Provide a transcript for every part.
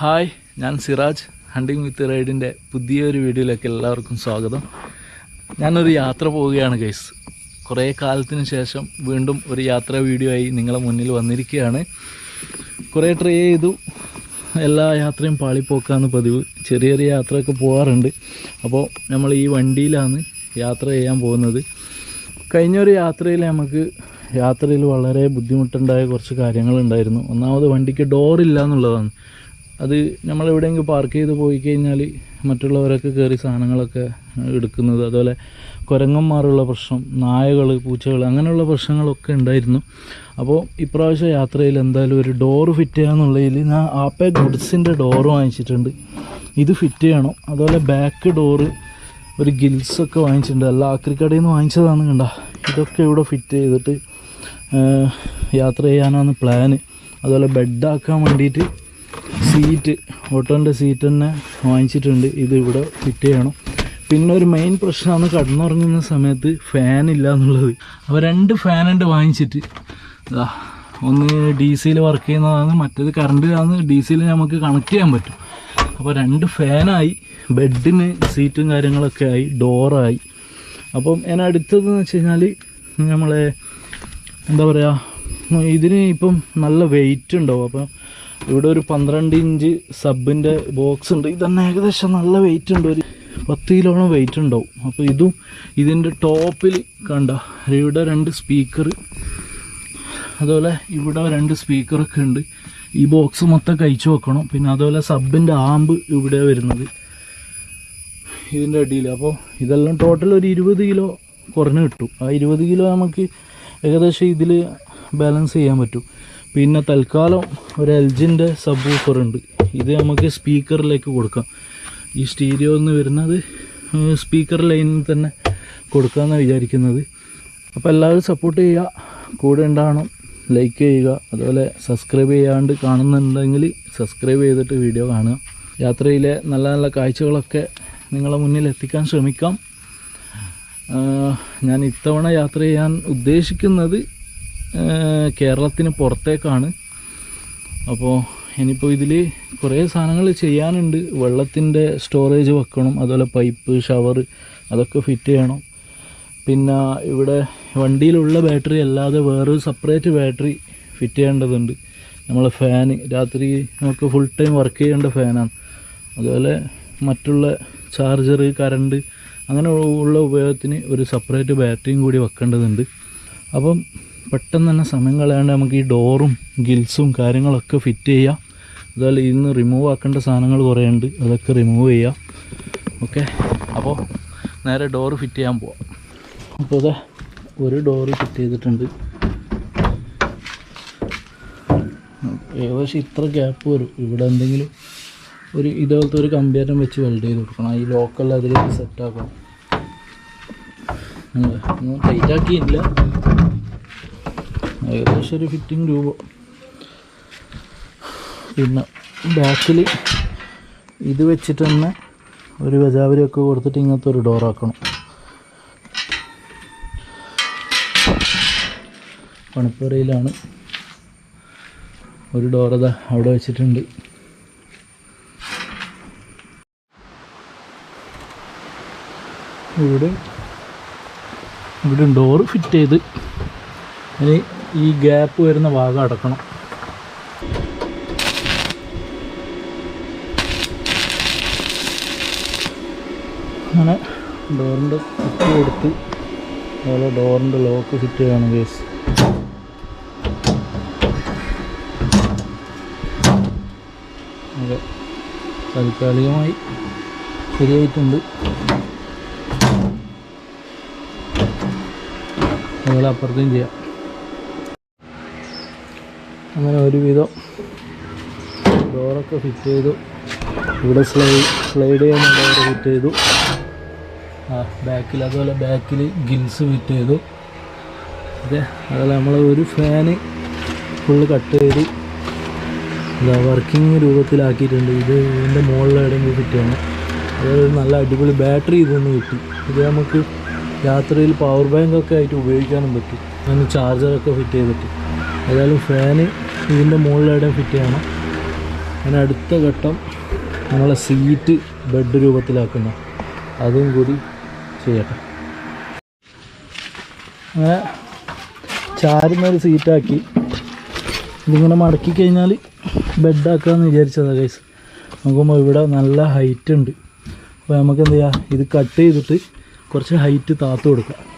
Hi ഞാൻ Siraj. Hunting വിത്ത് റൈഡിന്റെ പുതിയൊരു വീഡിയോയിലേക്ക് എല്ലാവർക്കും സ്വാഗതം. ഞാനൊരു യാത്ര പോവുകയാണ് ഗൈസ് കുറേ കാലത്തിന് ശേഷം വീണ്ടും ഒരു യാത്രാ വീഡിയോ ആയി നിങ്ങളെ മുന്നിൽ വന്നിരിക്കുകയാണ്. കുറേ ട്രൈ ചെയ്തു. എല്ലാ യാത്രയും പാളിപ്പോക്കാണ് പതിവ്. ചെറിയ ചെറിയ യാത്രയൊക്കെ പോകാറുണ്ട് അപ്പോൾ നമ്മൾ ഈ വണ്ടിയിലാണ് യാത്ര ചെയ്യാൻ പോകുന്നത്. കഴിഞ്ഞൊരു യാത്രയിൽ നമുക്ക് യാത്രയിൽ വളരെ ബുദ്ധിമുട്ടുണ്ടായ കുറച്ച് കാര്യങ്ങളുണ്ടായിരുന്നു ഒന്നാമത് വണ്ടിക്ക് ഡോറില്ല എന്നുള്ളതാണ് അത് നമ്മൾ എവിടെയെങ്കിലും പാർക്ക് ചെയ്ത് പോയി കഴിഞ്ഞാൽ മറ്റുള്ളവരൊക്കെ കയറി സാധനങ്ങളൊക്കെ എടുക്കുന്നത്. അതുപോലെ കുരങ്ങന്മാരുള്ള പ്രശ്നം നായകൾ പൂച്ചകൾ അങ്ങനെയുള്ള പ്രശ്നങ്ങളൊക്കെ ഉണ്ടായിരുന്നു. അപ്പോൾ ഇപ്രാവശ്യം യാത്രയിൽ എന്തായാലും ഒരു ഡോറ് ഫിറ്റ് ചെയ്യാന്നുള്ളതിൽ ഞാൻ ആപ്പേ ഗുഡ്സിന്റെ ഡോറ് വാങ്ങിച്ചിട്ടുണ്ട്. ഇത് ഫിറ്റ് ചെയ്യണം. അതുപോലെ ബാക്ക് ഡോറ് ഒരു ഗിൽസൊക്കെ വാങ്ങിച്ചിട്ടുണ്ട്. അല്ല ആക്രിക്കടയിൽ നിന്ന് വാങ്ങിച്ചതാണ് കണ്ട. ഇതൊക്കെ ഇവിടെ ഫിറ്റ് ചെയ്തിട്ട് യാത്ര ചെയ്യാനാണ് പ്ലാന് അതുപോലെ ബെഡാക്കാൻ വേണ്ടിയിട്ട് സീറ്റ് ഓട്ടോന്റെ സീറ്റ് തന്നെ വാങ്ങിച്ചിട്ടുണ്ട്. ഇത് ഇവിടെ ഫിറ്റ് ചെയ്യണം. പിന്നെ ഒരു മെയിൻ പ്രശ്നമാണ് കടന്നുറങ്ങുന്ന സമയത്ത് ഫാൻ ഇല്ല എന്നുള്ളത്. അപ്പോൾ രണ്ട് ഫാനുണ്ട് വാങ്ങിച്ചിട്ട്. ഒന്ന് ഡി സിയിൽ വർക്ക് ചെയ്യുന്നതാണ് മറ്റേത് കറണ്ടിലാണ് ഡി സിയിൽ നമുക്ക് കണക്ട് ചെയ്യാൻ പറ്റും. അപ്പോൾ രണ്ട് ഫാനായി ബെഡിന് സീറ്റും കാര്യങ്ങളൊക്കെ ആയി ഡോറായി അപ്പം ഞാൻ അടുത്തതെന്ന് വെച്ച് കഴിഞ്ഞാൽ നമ്മളെ എന്താ പറയുക ഇതിന് ഇപ്പം നല്ല വെയിറ്റ് ഉണ്ടാവും. അപ്പം ഇവിടെ ഒരു പന്ത്രണ്ട് ഇഞ്ച് സബിന്റെ ബോക്സ് ഉണ്ട്. ഇതന്നെ ഏകദേശം നല്ല വെയിറ്റ് ഉണ്ട്. ഒരു പത്ത് കിലോളം വെയിറ്റ് ഉണ്ടാവും. അപ്പോൾ ഇതും ഇതിന്റെ ടോപ്പിൽ കണ്ട ഇവിടെ രണ്ട് സ്പീക്കർ അതുപോലെ ഇവിടെ രണ്ട് സ്പീക്കറൊക്കെ ഉണ്ട്. ഈ ബോക്സ് മൊത്തം കഴിച്ചു വെക്കണം. പിന്നെ അതുപോലെ സബിന്റെ ആമ്പ് ഇവിടെ വരുന്നത്. ഇതിന്റെ അടിയിൽ. അപ്പോൾ ഇതെല്ലാം ടോട്ടൽ ഒരു ഇരുപത് കിലോ കുറഞ്ഞ് കിട്ടും. ആ ഇരുപത് കിലോ നമുക്ക് ഏകദേശം ഇതിൽ ബാലൻസ് ചെയ്യാൻ പറ്റും. പിന്നെ തൽക്കാലം ഒരു എൽജിന്റെ സബ് ഉണ്ട്. ഇത് നമുക്ക് സ്പീക്കറിലേക്ക് കൊടുക്കാം. ഈ സ്റ്റീരിയോ എന്ന് വരുന്നത് സ്പീക്കർ ലൈനിൽ തന്നെ കൊടുക്കാമെന്നാണ് വിചാരിക്കുന്നത്. അപ്പോൾ എല്ലാവരും സപ്പോർട്ട് ചെയ്യുക. കൂടെ ഉണ്ടാവണം. ലൈക്ക് ചെയ്യുക. അതുപോലെ സബ്സ്ക്രൈബ് ചെയ്യാണ്ട് കാണുന്നുണ്ടെങ്കിൽ സബ്സ്ക്രൈബ് ചെയ്തിട്ട് വീഡിയോ കാണുക. യാത്രയിലെ നല്ല നല്ല കാഴ്ചകളൊക്കെ നിങ്ങളെ മുന്നിൽ എത്തിക്കാൻ ശ്രമിക്കാം. ഞാൻ ഇത്തവണ യാത്ര ചെയ്യാൻ ഉദ്ദേശിക്കുന്നത് കേരളത്തിന് പുറത്തേക്കാണ്. അപ്പോൾ ഇനിയിപ്പോൾ ഇതിൽ കുറേ സാധനങ്ങൾ ചെയ്യാനുണ്ട്. വെള്ളത്തിന്റെ സ്റ്റോറേജ് വെക്കണം അതുപോലെ പൈപ്പ് ഷവർ അതൊക്കെ ഫിറ്റ് ചെയ്യണം. പിന്നെ ഇവിടെ വണ്ടിയിലുള്ള ബാറ്ററി അല്ലാതെ വേറൊരു സെപ്പറേറ്റ് ബാറ്ററി ഫിറ്റ് ചെയ്യേണ്ടതുണ്ട്. നമ്മൾ ഫാന് രാത്രി നമുക്ക് ഫുൾ ടൈം വർക്ക് ചെയ്യേണ്ട ഫാനാണ് അതുപോലെ മറ്റുള്ള ചാർജർ കറണ്ട് അങ്ങനെ ഉള്ള ഉപയോഗത്തിന് ഒരു സെപ്പറേറ്റ് ബാറ്ററിയും കൂടി വെക്കേണ്ടതുണ്ട്. അപ്പം പെട്ടെന്ന് തന്നെ സമയം കളയാണ്ട് നമുക്ക് ഈ ഡോറും ഗിൽസും കാര്യങ്ങളൊക്കെ ഫിറ്റ് ചെയ്യാം. അതുപോലെ ഇന്ന് റിമൂവ് ആക്കേണ്ട സാധനങ്ങൾ കുറേ ഉണ്ട് അതൊക്കെ റിമൂവ് ചെയ്യാം. ഓക്കെ അപ്പോൾ നേരെ ഡോറ് ഫിറ്റ് ചെയ്യാൻ പോവാം. അപ്പോൾ അതെ ഒരു ഡോറ് ഫിറ്റ് ചെയ്തിട്ടുണ്ട്. ഏകദേശം ഇത്ര ഗ്യാപ്പ് വരും. ഇവിടെ എന്തെങ്കിലും ഒരു ഇതുപോലത്തെ ഒരു കമ്പ്യൂട്ടർ വെച്ച് വെൽഡ് ചെയ്ത് കൊടുക്കണം. ഈ ലോക്കൽ അതിലേക്ക് സെറ്റ് ആക്കണം. ഏകദേശം ഒരു ഫിറ്റിംഗ് രൂപ. പിന്നെ ബാക്കിൽ ഇത് വെച്ചിട്ട് തന്നെ ഒരു വെജാവരിയൊക്കെ കൊടുത്തിട്ട് ഇങ്ങനത്തെ ഒരു ഡോറാക്കണം പണിപ്പുരയിലാണ് ഒരു ഡോറത അവിടെ വെച്ചിട്ടുണ്ട്. ഇവിടെ ഇവിടെ ഡോറ് ഫിറ്റ് ചെയ്ത്. ഇനി ഈ ഗ്യാപ്പ് വരുന്ന ഭാഗം അടക്കണം. അങ്ങനെ ഡോറിന്റെ കുത്തി കൊടുത്ത് അതുപോലെ ഡോറിന്റെ ലോക്ക് ഫിറ്റ് ചെയ്യണം കേസ് താൽക്കാലികമായി ശരിയായിട്ടുണ്ട്. അതുപോലെ അപ്പുറത്തേയും ചെയ്യാം. അങ്ങനെ ഒരുവിധം ഡോറൊക്കെ ഫിറ്റ് ചെയ്തു. ഇവിടെ സ്ലൈഡ് സ്ലൈഡ് ചെയ്യുന്ന ഡോർ ഫിറ്റ് ചെയ്തു. ആ ബാക്കിൽ അതുപോലെ ബാക്കിൽ ഗിൽസ് ഫിറ്റ് ചെയ്തു. അതെ അതുപോലെ നമ്മൾ ഒരു ഫാന് ഫുള്ള് കട്ട് ചെയ്തു എന്താ വർക്കിംഗ് രൂപത്തിലാക്കിയിട്ടുണ്ട്. ഇത് ഇതിന്റെ മുകളിൽ എവിടെയെങ്കിലും ഫിറ്റ് ചെയ്യണം. അതായത് നല്ല അടിപൊളി ബാറ്ററി ഇതൊന്ന് കിട്ടി. ഇത് നമുക്ക് രാത്രിയിൽ പവർ ബാങ്കൊക്കെ ആയിട്ട് ഉപയോഗിക്കാനും പറ്റും. അതിന് ചാർജറൊക്കെ ഫിറ്റ് ചെയ്തിട്ട്. ഏതായാലും ഫാന് ഇതിന്റെ മുകളിൽ എവിടെയും ഫിറ്റ് ചെയ്യണം അങ്ങനെ അടുത്ത ഘട്ടം നമ്മളെ സീറ്റ് ബെഡ് രൂപത്തിലാക്കുന്നു. അതും കൂടി ചെയ്യട്ടെ. അങ്ങനെ ചാരുന്നൊരു സീറ്റാക്കി. ഇതിങ്ങനെ മടക്കി കഴിഞ്ഞാൽ ബെഡാക്കാമെന്ന് വിചാരിച്ചതാണ് ഗൈസ് നോക്കുമ്പോൾ ഇവിടെ നല്ല ഹൈറ്റ് ഉണ്ട്. അപ്പോൾ നമുക്ക് എന്ത് ചെയ്യാം ഇത് കട്ട് ചെയ്തിട്ട് കുറച്ച് ഹൈറ്റ് താത്തു കൊടുക്കാം.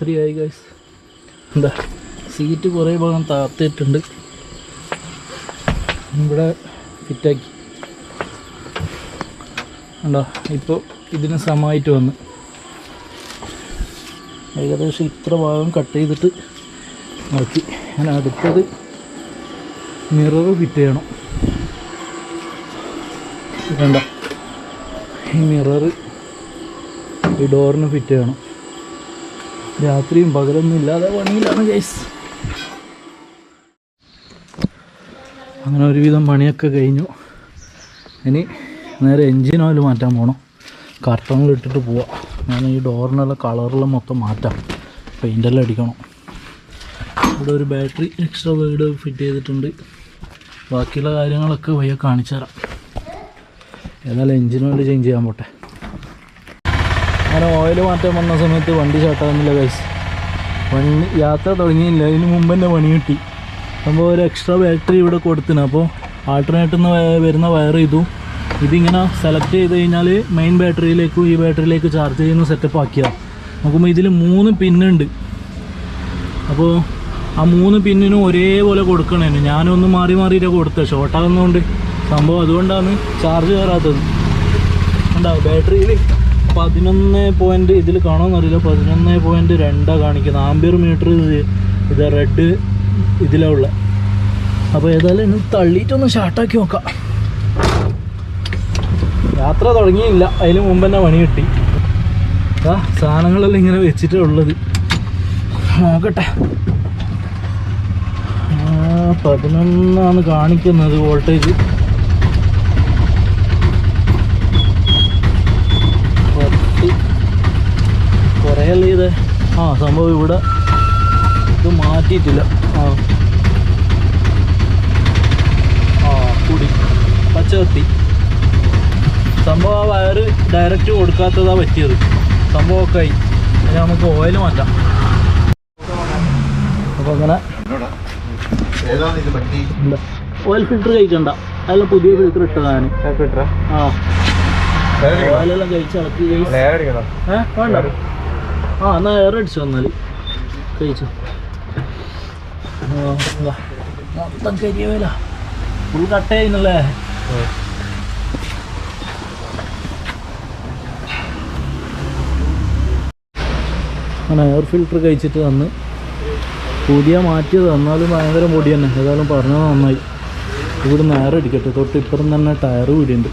രാത്രിയായി ഗൈസ് എന്താ സീറ്റ് കുറേ ഭാഗം താത്തിയിട്ടുണ്ട്. ഇവിടെ ഫിറ്റാക്കി ഉണ്ടോ ഇപ്പോൾ ഇതിന് സമമായിട്ട് വന്ന്. ഏകദേശം ഇത്ര ഭാഗം കട്ട് ചെയ്തിട്ട് നോക്കി. ഞാൻ അടുത്തത് മിറർ ഫിറ്റ് ചെയ്യണം. വേണ്ട ഈ മിറർ ഈ ഡോറിന് ഫിറ്റ് ചെയ്യണം. രാത്രിയും പകലൊന്നും ഇല്ലാതെ പണിയിലാണ് ഗൈസ് അങ്ങനെ ഒരുവിധം പണിയൊക്കെ കഴിഞ്ഞു. ഇനി നേരെ എൻജിൻ ഓയിൽ മാറ്റാൻ പോകണം കർട്ടണിൽ ഇട്ടിട്ട് പോവാം. ഞാൻ ഈ ഡോറിനുള്ള കളറെല്ലാം മൊത്തം മാറ്റാം. പെയിന്റെല്ലാം അടിക്കണം. ഇവിടെ ഒരു ബാറ്ററി എക്സ്ട്രാ വീട് ഫിറ്റ് ചെയ്തിട്ടുണ്ട്. ബാക്കിയുള്ള കാര്യങ്ങളൊക്കെ വയ്യ കാണിച്ചു തരാം ഏതായാലും എൻജിൻ ഓയിൽ ചേഞ്ച് ചെയ്യാൻ പോട്ടെ. ഓയിൽ മാറ്റാൻ വന്ന സമയത്ത് വണ്ടി ചാട്ടാകുന്നില്ല ഗൈസ് വണ്ടി യാത്ര തുടങ്ങിയില്ല. അതിന് മുമ്പ് തന്നെ പണി കിട്ടി. അപ്പോൾ ഒരു എക്സ്ട്രാ ബാറ്ററി ഇവിടെ കൊടുത്തിന്. അപ്പോൾ ആൾട്ടർനേറ്റിൽ നിന്ന് വരുന്ന വയർ ചെയ്തു ഇതിങ്ങനെ സെലക്ട് ചെയ്ത് കഴിഞ്ഞാൽ മെയിൻ ബാറ്ററിയിലേക്കും ഈ ബാറ്ററിയിലേക്ക് ചാർജ് ചെയ്യുന്ന സെറ്റപ്പ് ആക്കിയതാണ് നോക്കുമ്പോൾ ഇതിൽ മൂന്ന് പിന്നുണ്ട് അപ്പോൾ ആ മൂന്ന് പിന്നിനും ഒരേപോലെ കൊടുക്കണേ ഞാനൊന്ന് മാറി മാറിയിട്ടാണ് കൊടുത്തത് ഷോർട്ടാകുന്നതുകൊണ്ട് സംഭവം അതുകൊണ്ടാണ് ചാർജ് കയറാത്തത് ഉണ്ടാവും ബാറ്ററിയിൽ പതിനൊന്ന് പോയിന്റ് ഇതിൽ കാണാമെന്നറിയില്ല പതിനൊന്ന് പോയിന്റ് രണ്ടാണ് കാണിക്കുന്നത്. ആംബിയർ മീറ്റർ ഇത് റെഡ് ഇതിലാണ് ഉള്ള. അപ്പോൾ ഏതായാലും ഇന്ന് തള്ളിയിട്ടൊന്ന് ഷാർട്ടാക്കി നോക്കാം. യാത്ര തുടങ്ങിയില്ല. അതിന് മുമ്പ് തന്നെ പണി കിട്ടി. ആ സാധനങ്ങളെല്ലാം ഇങ്ങനെ വെച്ചിട്ടേ ഉള്ളത്. നോക്കട്ടെ. പതിനൊന്നാണ് കാണിക്കുന്നത് വോൾട്ടേജ് പത്ത് കുറേയല്ലേ ഇത് ആ സംഭവം ഇവിടെ ഇത് മാറ്റിയിട്ടില്ല. ആ. ആ കൂടി. പച്ച കത്തി സംഭവം ആ വയറ് ഡയറക്റ്റ് കൊടുക്കാത്തതാ പറ്റിയത്. സംഭവമൊക്കെ ആയി. അതിന് നമുക്ക് ഓയിൽ മാറ്റാം. അപ്പോൾ അങ്ങനെ ഓയിൽ ഫിൽറ്റർ കഴിക്കണ്ട. അതെല്ലാം പുതിയ ഫിൽറ്റർ ഇട്ടതാണ്. ആ ഓയിലെല്ലാം കഴിച്ച് ഇളക്കി വേണ്ട. ആ എന്നാ എയർ അടിച്ചു വന്നാൽ കഴിച്ചു. മൊത്തം കരിയവേല ഫുൾ കട്ട് ചെയ്യുന്നല്ലേ അങ്ങനെ എയർ ഫിൽറ്റർ കഴിച്ചിട്ട് തന്ന് പുതിയ മാറ്റിയത് തന്നാലും ഭയങ്കര പൊടി തന്നെ. ഏതായാലും പറഞ്ഞത് നന്നായി. ഇവിടെ നേരെ അടിക്കട്ടെ. തൊട്ട് ഇപ്പുറം തന്നെ ടയർ കൂടിയുണ്ട്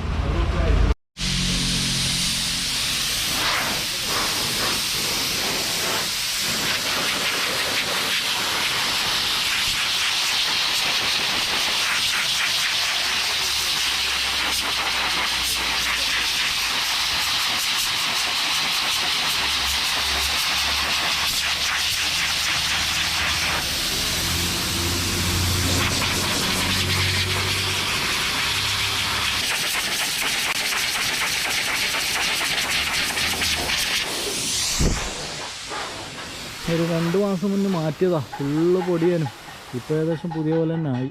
ഒരു രണ്ട് മാസം മുന്നേ മാറ്റിയതാ. ഫുള്ള് പൊടിയാനും. ഇപ്പോൾ ഏകദേശം പുതിയ പോലെ തന്നെ ആയി.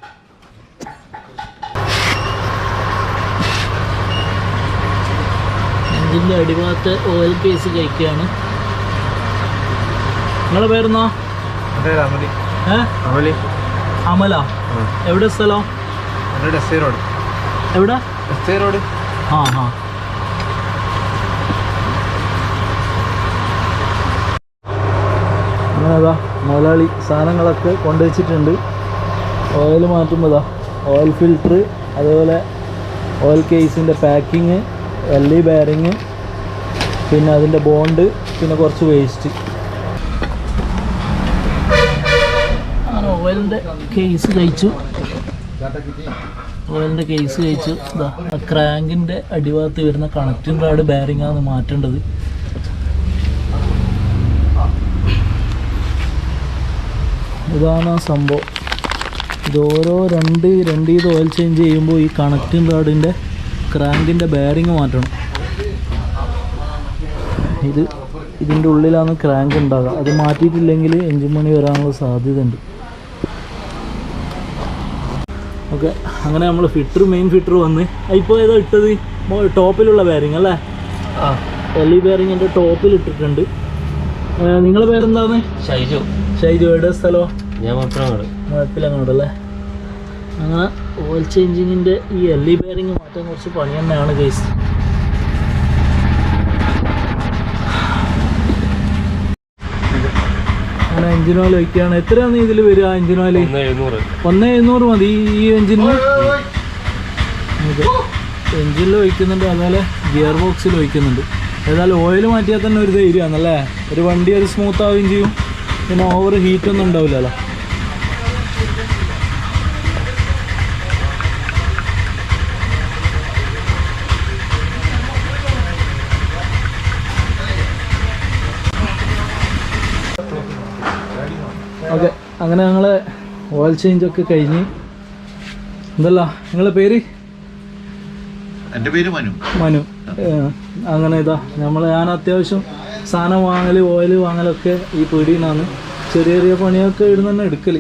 ഇതിന്റെ അടിഭാഗത്ത് ഓയിൽ പീസ് കഴിക്കുകയാണ് നിങ്ങളെ പേരെന്നാ? അമലി. അമലി. എവിടെ സ്ഥലം? എവിടെ? ആ ഐ അങ്ങനെതാ മുതലാളി സാധനങ്ങളൊക്കെ കൊണ്ടുവച്ചിട്ടുണ്ട്. ഓയിൽ മാറ്റുമ്പോതാ ഓയിൽ ഫിൽറ്റർ അതുപോലെ ഓയിൽ കേസിന്റെ പാക്കിങ് ഇ ബാരിങ് പിന്നെ അതിന്റെ ബോണ്ട് പിന്നെ കുറച്ച് വേസ്റ്റ് ഓയിലിന്റെ കേസ് കഴിച്ചു. ഓയിലിന്റെ കേസ് കഴിച്ചു. ക്രാങ്കിന്റെ അടിഭാഗത്ത് വരുന്ന കണക്റ്റിംഗ് റാഡ് ബാരിങ്ങാണ് മാറ്റേണ്ടത്. ഇതാണ് ആ സംഭവം. ഇത് ഓരോ രണ്ട് രണ്ട് ഇത് ഓയിൽ ചേഞ്ച് ചെയ്യുമ്പോൾ ഈ കണക്റ്റിംഗ് റാഡിന്റെ ക്രാങ്കിന്റെ ബാരിങ് മാറ്റണം. ഇത് ഇതിന്റെ ഉള്ളിലാണ് ക്രാങ്ക് ഉണ്ടാകുക അത് മാറ്റിയിട്ടില്ലെങ്കിൽ എഞ്ചിൻ മണി വരാനുള്ള സാധ്യത ഉണ്ട് ഓക്കെ അങ്ങനെ നമ്മൾ ഫിറ്റർ മെയിൻ ഫിറ്റർ വന്ന്. ഇപ്പോൾ ഏതാ ഇട്ടത്? ടോപ്പിലുള്ള ബാരിങ് അല്ലേ? ആ. എൽ ഇ ബാരിങ്ങിന്റെ ടോപ്പിൽ ഇട്ടിട്ടുണ്ട്. നിങ്ങളുടെ പേരെന്താണ്? ഷൈജു. ഷൈജു എവിടെ സ്ഥലമോ ഞാൻ മാത്രം മുഴപ്പിലങ്ങോട്ടല്ലേ അങ്ങനെ ഓയിൽ ചേഞ്ചിങ്ങിന്റെ ഈ എൽ ഇ ബെയറിങ് മാറ്റാൻ കുറച്ച് പണി തന്നെയാണ് കേസ് അങ്ങനെ എഞ്ചിൻ ഓയിൽ ഒഴിക്കുകയാണ്. എത്രയാണ് ഇതിൽ വരിക എഞ്ചിൻ ഓയിൽ ഒന്ന് എഴുന്നൂറ്. മതി. ഈ എഞ്ചിനിൽ എഞ്ചിനിൽ ഒഴിക്കുന്നുണ്ട് അതുപോലെ ഗിയർ ബോക്സിൽ ഒഴിക്കുന്നുണ്ട്. ഏതായാലും ഓയിൽ മാറ്റിയാൽ തന്നെ ഒരു ധൈര്യമാണല്ലേ ഒരു വണ്ടി ഒരു സ്മൂത്ത് ആവുകയും ചെയ്യും. പിന്നെ ഓവർ ഹീറ്റൊന്നും ഉണ്ടാവില്ലല്ലോ. അങ്ങനെ ഞങ്ങൾ ഓയിൽ ചേഞ്ചൊക്കെ കഴിഞ്ഞ്. എന്തല്ല നിങ്ങളെ പേര്? എന്റെ പേര് മനു. മനു. അങ്ങനെ ഇതാ. നമ്മൾ ഞാൻ അത്യാവശ്യം സാധനം വാങ്ങൽ ഓയിൽ വാങ്ങലൊക്കെ ഈ പീടിയിലാണ് ചെറിയ ചെറിയ പണിയൊക്കെ ഇവിടുന്ന് തന്നെ എടുക്കൽ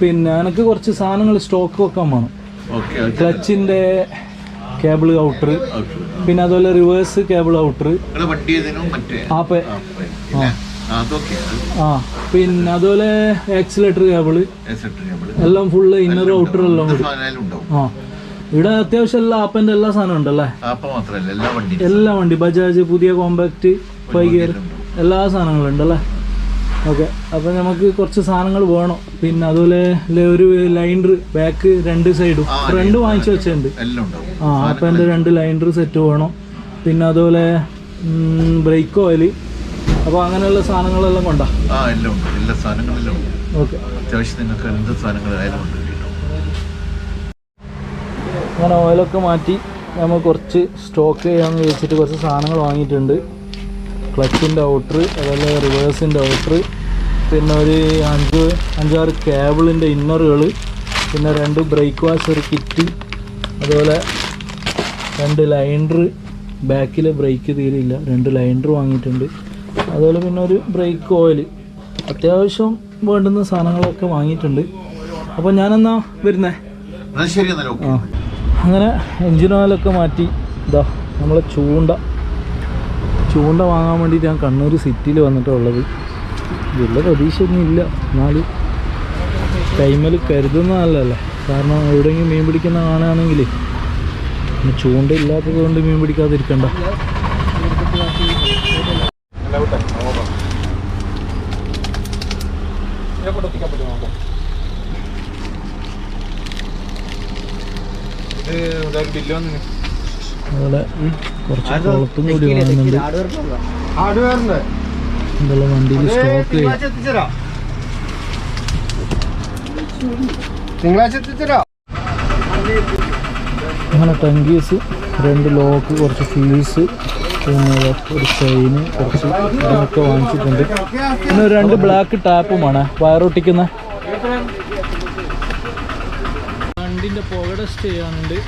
പിന്നെ എനിക്ക് കുറച്ച് സാധനങ്ങൾ സ്റ്റോക്ക് വെക്കാൻ വേണം. ക്ലച്ചിന്റെ കേബിൾ ഔട്ടർ പിന്നെ അതുപോലെ റിവേഴ്സ് കേബിൾ ഔട്ടർ ആപ്പേ. ആ, പിന്നെ, അതുപോലെ ആക്സിലേറ്റർ കേബിൾ എല്ലാം ഫുള്ള് ഇന്നർ ഔട്ടർ എല്ലാം സാധനം ആ ഇവിടെ അത്യാവശ്യം എല്ലാ ആപ്പന്റെ എല്ലാ സാധനവും ഉണ്ടല്ലേ? എല്ലാ വണ്ടി ബജാജ് പുതിയ കോമ്പാക്ട് ഫൈവ് ഗിയർ എല്ലാ സാധനങ്ങളും ഉണ്ടല്ലേ ഓക്കെ അപ്പം നമുക്ക് കുറച്ച് സാധനങ്ങൾ വേണം. പിന്നെ അതുപോലെ ഒരു ലൈൻഡർ ബാക്ക് രണ്ട് സൈഡും രണ്ട് വാങ്ങിച്ചു വെച്ചിട്ടുണ്ട്. ഉണ്ടാവും. ആ അപ്പം എന്റെ രണ്ട് ലൈൻഡർ സെറ്റ് വേണം. പിന്നെ അതുപോലെ ബ്രേക്ക് ഓയിൽ അപ്പോൾ അങ്ങനെയുള്ള സാധനങ്ങളെല്ലാം കൊണ്ടാ? ആ എല്ലാം ഉണ്ട്. എല്ലാ സാധനങ്ങളെല്ലാം ഉണ്ട്. ഓക്കെ. എന്ത് സാധനങ്ങളായാലും ഉണ്ട് അങ്ങനെ ഓയിലൊക്കെ മാറ്റി നമ്മൾ കുറച്ച് സ്റ്റോക്ക് ചെയ്യാമെന്ന് വെച്ചിട്ട് കുറച്ച് സാധനങ്ങൾ വാങ്ങിയിട്ടുണ്ട്. ക്ലച്ചിന്റെ ഔട്ടർ അതുപോലെ റിവേഴ്സിന്റെ ഔട്ടർ പിന്നെ ഒരു അഞ്ച് അഞ്ചാറ് കേബിളിന്റെ ഇന്നറുകൾ പിന്നെ രണ്ട് ബ്രേക്ക് വാഷ് ഒരു കിറ്റ് അതുപോലെ രണ്ട് ലൈൻഡർ ബാക്കിൽ ബ്രേക്ക് തീരില്ല രണ്ട് ലൈൻഡർ വാങ്ങിയിട്ടുണ്ട്. അതുപോലെ പിന്നെ ഒരു ബ്രേക്ക് ഓയിൽ അത്യാവശ്യം വേണ്ടുന്ന സാധനങ്ങളൊക്കെ വാങ്ങിയിട്ടുണ്ട്. അപ്പോൾ ഞാനെന്നാ വരുന്നേ? ആ. അങ്ങനെ എഞ്ചിൻ ഓയിലൊക്കെ മാറ്റി ഇതാ നമ്മളെ ചൂണ്ട. ചൂണ്ട വാങ്ങാൻ വേണ്ടിയിട്ട് ഞാൻ കണ്ണൂർ സിറ്റിയിൽ വന്നിട്ടുള്ളത് വലിയ പ്രതീക്ഷയൊന്നും ഇല്ല. എന്നാലും ടൈമിൽ കരുതുന്നതല്ലല്ലോ. കാരണം എവിടെയെങ്കിലും മീൻ പിടിക്കുന്ന കാണുകയാണെങ്കിൽ ചൂണ്ട ഇല്ലാത്തത് കൊണ്ട് മീൻ പിടിക്കാതിരിക്കണ്ട. അതുപോലെ കുറച്ച് കുളത്തും കൂടി വാങ്ങുന്നുണ്ട് എന്തെല്ലാം വണ്ടിയിൽ സ്റ്റോക്ക് ചെയ്യും തിങ്കളാഴ്ച എത്തിച്ചരാ. അങ്ങനെ ടങ്കീസ് രണ്ട് ലോക്ക് കുറച്ച് ഫ്യൂസ് പിന്നെ ഒരു ചെയിന് കുറച്ച് ഇതൊക്കെ വാങ്ങിച്ചിട്ടുണ്ട്. പിന്നെ ഒരു രണ്ട് ബ്ലാക്ക് ടാപ്പുമാണ് വയറൊട്ടിക്കുന്ന വണ്ടിന്റെ പുക ടെസ്റ്റ് ചെയ്യാനുണ്ട്.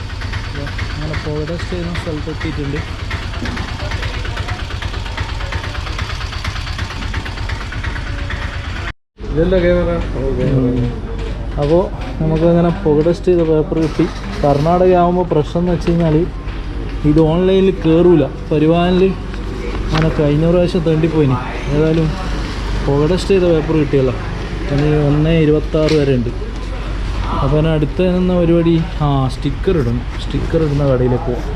അങ്ങനെ പുക ടെസ്റ്റ് ചെയ്യുന്ന സ്ഥലത്ത് എത്തിയിട്ടുണ്ട്. ഇതെന്താ ക്യാമറ അപ്പോൾ നമുക്കങ്ങനെ പുക ടെസ്റ്റ് ചെയ്ത പേപ്പർ കിട്ടി. കർണാടക ആകുമ്പോൾ പ്രശ്നം എന്ന് വെച്ച് കഴിഞ്ഞാൽ ഇത് ഓൺലൈനിൽ കയറൂല പരിവാഹനിൽ അങ്ങനെ കഴിഞ്ഞ പ്രാവശ്യം തേണ്ടിപ്പോയിനി. ഏതായാലും പുക ടെസ്റ്റ് ചെയ്ത പേപ്പർ കിട്ടിയല്ലോ. ഒരു ഒന്ന് ഇരുപത്താറ് വരെ ഉണ്ട്. അപ്പോൾ ഞാൻ അടുത്ത് നിന്ന പരിപാടി ആ സ്റ്റിക്കർ ഇടണം. സ്റ്റിക്കർ ഇടുന്ന കടയിലേക്ക് പോവാം.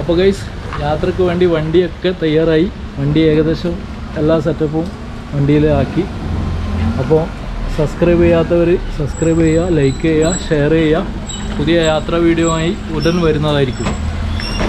അപ്പോൾ ഗൈസ് യാത്രയ്ക്ക് വേണ്ടി വണ്ടിയൊക്കെ തയ്യാറായി. വണ്ടി ഏകദേശം എല്ലാ സെറ്റപ്പും വണ്ടിയിലാക്കി അപ്പോൾ സബ്സ്ക്രൈബ് ചെയ്യാത്തവർ സബ്സ്ക്രൈബ് ചെയ്യുക ലൈക്ക് ചെയ്യുക ഷെയർ ചെയ്യുക. പുതിയ യാത്രാ വീഡിയോ ആയി ഉടൻ വരുന്നതായിരിക്കും.